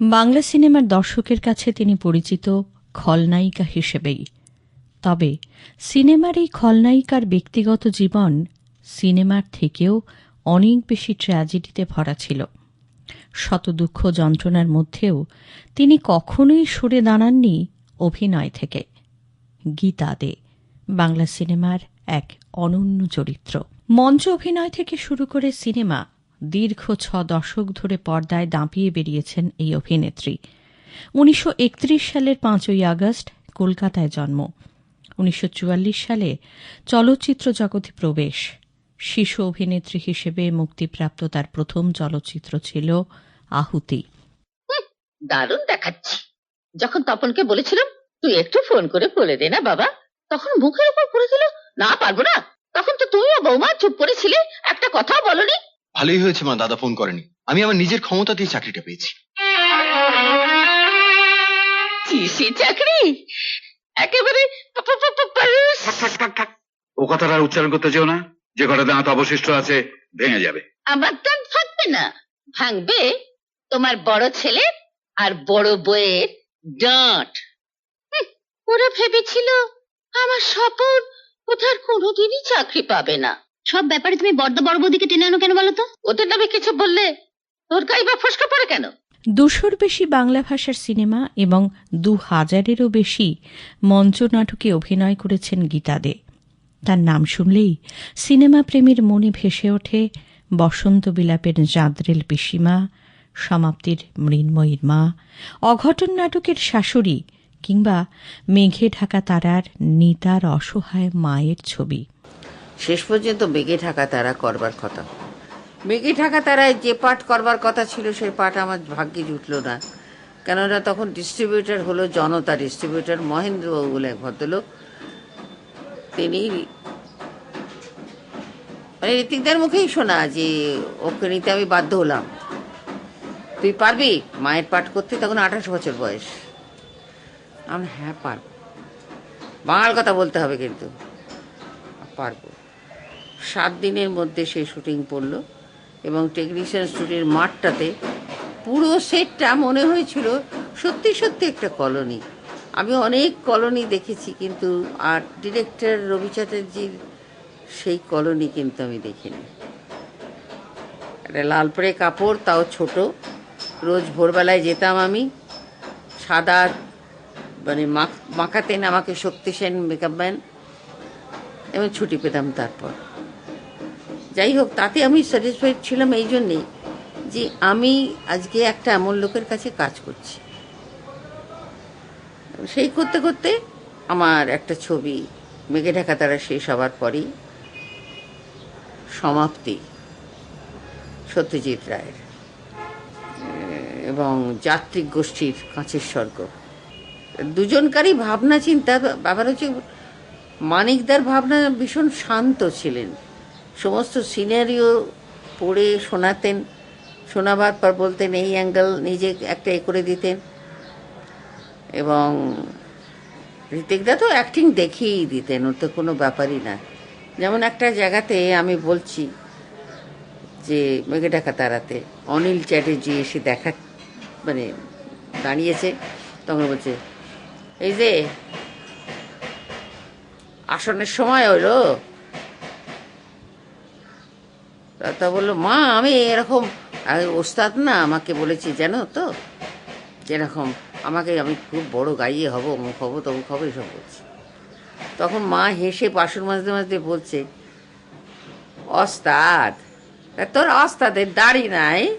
বাংলা সিনেমার দর্শকের কাছে তিনি পরিচিত খলনায়িকা হিসেবেই। তবে সিনেমার এই খলনায়িকার ব্যক্তিগত জীবন সিনেমার থেকেও অনেক বেশি ট্র্যাজেডিতে ভরা ছিল। শত দুঃখ যন্ত্রণার মধ্যেও তিনি কখনোই সরে দাঁড়াননি অভিনয় থেকে। গীতা দে, বাংলা সিনেমার এক অনন্য চরিত্র। মঞ্চ অভিনয় থেকে শুরু করে সিনেমা দীর্ঘ ছ দশক ধরে পর্দায় দাঁপিয়ে বেরিয়েছেন এই অভিনেত্রী। উনিশশো একত্রিশ সালের পাঁচই আগস্ট কলকাতায় জন্ম। উনিশশো চুয়াল্লিশ সালে চলচ্চিত্র জগতে প্রবেশ। শিশু অভিনেত্রী হিসেবে মুক্তিপ্রাপ্ত তার প্রথম চলচ্চিত্র ছিল আহুতি। দারুণ দেখাচ্ছি। যখন তপনকে বলেছিলাম, তুই একটু ফোন করে বলে দে না বাবা। তখন মুখের উপর পড়ে দিল না পারব না। তখন তো তুমিও বৌমা চুপ করেছিলে, একটা কথাও বলনি। ভালোই হয়েছে মা দাদা ফোন করেনি। আমি আমার নিজের ক্ষমতা দিয়ে চাকরিটা পেয়েছি। চাকরি? একেবারে ও কথাটা আর উচ্চারণ করতে চেও না। যে কটা দাঁত অবশিষ্ট আছে ভেঙে যাবে। আমার দাঁত ভাঙবে না। ভাঙবে তোমার বড় ছেলে আর বড় বউয়ের ডাঁট। হুঁ, ওরা ভেবেছিল আমার স্বপন কোথার কোনোদিনই চাকরি পাবে না। সব ব্যাপারে তুমি বড্ড বড় বৌদিকে টেনে আনো কেন বলো তো? ওদের নামে কিছু বললে তোর গায়ে বা ফসকা পড়ে কেন? দুশোর বেশি বাংলা ভাষার সিনেমা এবং দু হাজারেরও বেশি মঞ্চ নাটকে অভিনয় করেছেন গীতা দে। তার নাম শুনলেই সিনেমা প্রেমীর মনে ভেসে ওঠে বসন্ত বিলাপের জাঁদরেল পিসিমা সমাপ্তির মৃন্ময়ীর মা অঘটন নাটকের শাশুড়ি কিংবা মেঘে ঢাকা তারার নিতার অসহায় মায়ের ছবি। শেষ পর্যন্ত মেঘে ঢাকা তারা করবার কথা। মেঘে ঢাকা তারায় যে পাঠ করবার কথা ছিল, সেই পাঠ আমার ভাগ্যে জুটলো না। কেননা তখন ডিস্ট্রিবিউটার হলো জনতা ডিস্ট্রিবিউটর মহেন্দ্রবাবু বলে এক ভদ্রলোক। তিনি মানে ঋতিকদার মুখেই শোনা যে ওকে নিতে আমি বাধ্য হলাম। তুই পারবি? মায়ের পাঠ করতে তখন আঠাশ বছর বয়স। আমি হ্যাঁ পারব। বাংলার কথা বলতে হবে কিন্তু। পারব। সাত দিনের মধ্যে সেই শুটিং পড়ল এবং টেকনিশিয়ান স্টুডিওর মাঠটাতে পুরো সেটটা মনে হয়েছিল সত্যি সত্যি একটা কলোনি। আমি অনেক কলোনি দেখেছি কিন্তু আর ডিরেক্টর রবি চ্যাটার্জির সেই কলোনি কিন্তু আমি দেখিনি। একটা লাল পরে কাপড়, তাও ছোট। রোজ ভোরবেলায় যেতাম আমি। সাদা মানে মাখ- মাখাতেন আমাকে শক্তি সেন মেকআপ ম্যান এবং ছুটি পেতাম তারপর। যাই হোক তাতে আমি স্যাটিসফাইড ছিলাম এই জন্যেই যে আমি আজকে একটা এমন লোকের কাছে কাজ করছি। সেই করতে করতে আমার একটা ছবি মেঘে ঢাকা তারা শেষ হওয়ার পরেই সমাপ্তি সত্যজিৎ রায়ের, এবং যাত্রিক গোষ্ঠীর কাঁচের স্বর্গ। দুজনকারই ভাবনা চিন্তা ব্যাপার হচ্ছে মানিকদার ভাবনা ভীষণ শান্ত ছিলেন। সমস্ত সিনারিও পড়ে শোনাতেন, শোনাবার পর বলতেন, এই অ্যাঙ্গেল নিজে একটা এ করে দিতেন। এবং ঋতিকদা তো অ্যাক্টিং দেখিয়েই দিতেন, ওর তো কোনো ব্যাপারই না। যেমন একটা জায়গাতে আমি বলছি যে মেঘে ডাকা তারাতে অনিল চ্যাটার্জি এসে দেখা মানে দাঁড়িয়েছে, তখন বলছে, এই যে, আসনের সময় হলো তা- বলল, মা, আমি এরকম ওস্তাদ না আমাকে বলেছি, জানো তো? যেরকম, আমাকে আমি খুব বড় গাইয়ে হব, অমুক হব, তমুক হব, এসব বলছে। তখন মা হেসে বাসন মাজতে মাজতে বলছে অস্তাদ তোর অস্তাদের দাড়ি নাই?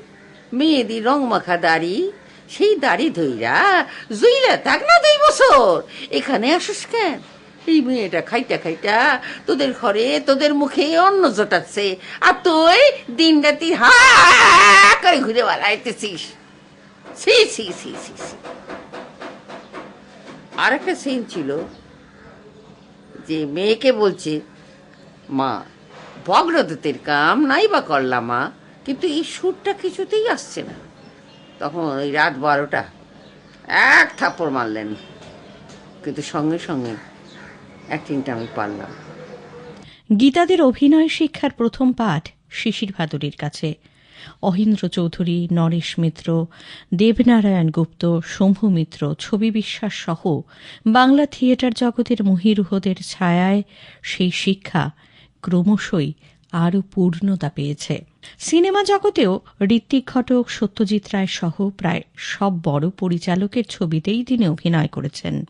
মেয়েদি রং মাখা দাড়ি, সেই দাড়ি ধইরা জুইলা থাক না দুই বছর, এখানে আসিস কেন? এই মেয়েটা খাইটা খাইটা তোদের ঘরে তোদের মুখে অন্ন জোটাচ্ছে। আর তুই দিন রাতি হা ঘুরে বেড়াইতেছিস। আর একটা সিন ছিল যে মেয়েকে বলছে, মা ভগ্নদূতের কাম নাই বা করলাম, মা, কিন্তু এই সুরটা কিছুতেই আসছে না। তখন ওই রাত বারোটা, এক থাপ্পড় মারলেন। কিন্তু সঙ্গে সঙ্গে অ্যাক্টিংটা আমি পারলাম। গীতাদের অভিনয় শিক্ষার প্রথম পাঠ শিশির ভাদুরীর কাছে। অহিন্দ্র চৌধুরী, নরেশ মিত্র, দেবনারায়ণ গুপ্ত, শম্ভু মিত্র, ছবি বিশ্বাস সহ বাংলা থিয়েটার জগতের মহিরুহদের ছায়ায় সেই শিক্ষা ক্রমশই আরও পূর্ণতা পেয়েছে। সিনেমা জগতেও ঋত্বিক ঘটক, সত্যজিৎ রায় সহ প্রায় সব বড় পরিচালকের ছবিতেই তিনি অভিনয় করেছেন।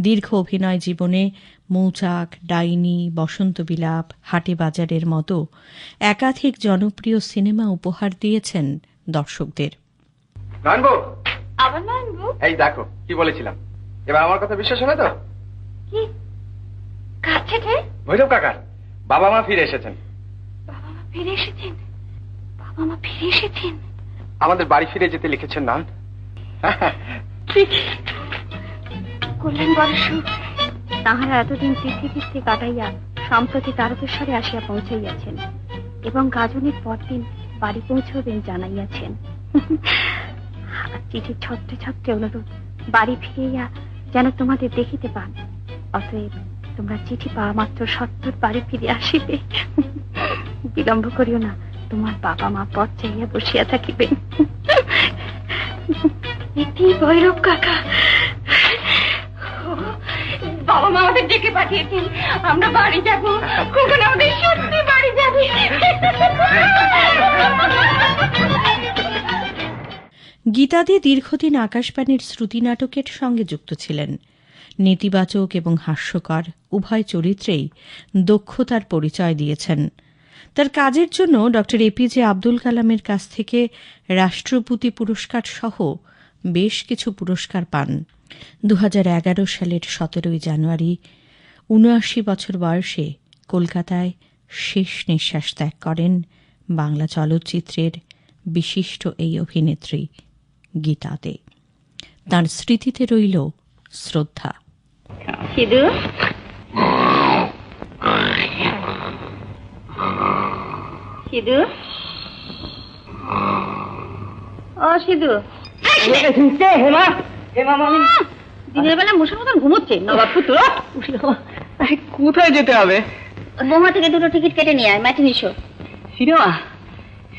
দীর্ঘ অভিনয় জীবনে মৌচাক ডাইনি বসন্ত বিলাপ হাটে বাজারের মতো একাধিক জনপ্রিয় সিনেমা উপহার দিয়েছেন দর্শকদের। এই দেখো কি বলেছিলাম। এবার আমার কথা বিশ্বাস হবে তো? ভৈরব কাকার। বাবা মা ফিরে এসেছেন। বাবা মা ফিরে এসেছেন? বাবা মা ফিরে এসেছেন? আমাদের বাড়ি ফিরে যেতে লিখেছেন নাম কল্যাণ বর্ষ তাহারা এতদিন তিথি তিথি কাটাইয়া সম্প্রতি তারকেশ্বরে আসিয়া পৌঁছাইয়াছেন এবং গাজনের পরদিন বাড়ি পৌঁছবেন জানাইয়াছেন। আর চিঠি ছত্রে ছত্রে বাড়ি ফিরিয়া যেন তোমাদের দেখিতে পান, অতএব তোমরা চিঠি পাওয়া মাত্র সত্তর বাড়ি ফিরে আসিবে। বিলম্ব করিও না, তোমার বাবা মা পথ চাইয়া বসিয়া থাকিবেন। এটি ভৈরব কাকা বাবা মা আমাদের ডেকে আমরা বাড়ি আমাদের সত্যি বাড়ি যাবে। গীতাদি দীর্ঘদিন আকাশবাণীর শ্রুতি নাটকের সঙ্গে যুক্ত ছিলেন। নেতিবাচক এবং হাস্যকর উভয় চরিত্রেই দক্ষতার পরিচয় দিয়েছেন। তার কাজের জন্য ড এপিজে আব্দুল কালামের কাছ থেকে রাষ্ট্রপতি পুরস্কার সহ বেশ কিছু পুরস্কার পান। দু হাজার এগারো সালের সতেরোই জানুয়ারি উনআশি বছর বয়সে কলকাতায় শেষ নিঃশ্বাস ত্যাগ করেন বাংলা চলচ্চিত্রের বিশিষ্ট এই অভিনেত্রী গীতাতে তার স্মৃতিতে রইল শ্রদ্ধা। সিধু? সিধু? ও সিধু। দিনের বেলা মশার মতন ঘুমোচ্ছে। নবাব পুত্র কোথায় যেতে হবে? বোমা থেকে দুটো টিকিট কেটে নিয়ে আয় ম্যাটিনি শো। সিনেমা?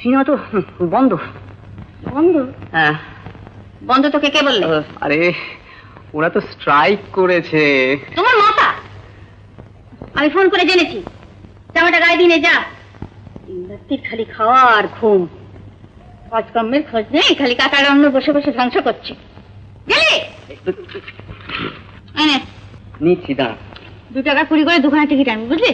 সিনেমা তো বন্ধ। বন্ধ? হ্যাঁ। বন্ধ তোকে কে বললে? আরে ওরা তো স্ট্রাইক করেছে। তোমার মাথা আমি ফোন করে জেনেছি। জামাটা গায়ে দিনে যা। রাত্রির খালি খাওয়া আর ঘুম। কাজকর্মের খোঁজ নেই খালি কাকার অন্ন বসে বসে ধ্বংস করছে। গেলে? নিচ্ছি দাঁড়া। দু টাকা কুড়ি করে দুখানা টিকিট আনবি বুঝলি?